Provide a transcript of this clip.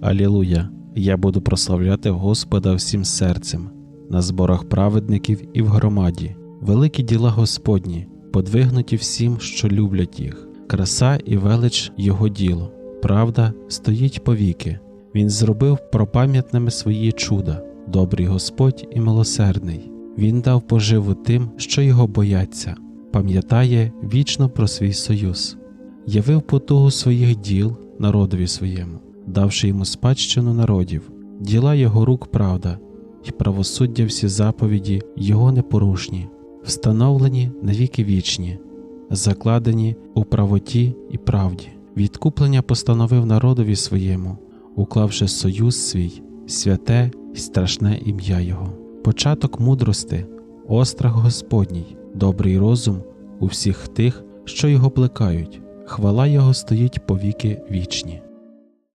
Алілуя! Я буду прославляти Господа всім серцем, на зборах праведників і в громаді. Великі діла Господні, подвигнуті всім, що люблять їх, краса і велич Його діло. Правда стоїть повіки. Він зробив пропам'ятними свої чуда, добрий Господь і милосердний. Він дав поживу тим, що його бояться, пам'ятає вічно про свій союз, явив потугу своїх діл народові своєму, давши йому спадщину народів, діла його рук правда, і правосуддя всі заповіді його непорушні, встановлені на віки вічні, закладені у правоті і правді. Відкуплення постановив народові своєму, уклавши союз свій, святе і страшне ім'я Його, початок мудрости, острах Господній, добрий розум у всіх тих, що його плекають, хвала Його стоїть повіки вічні.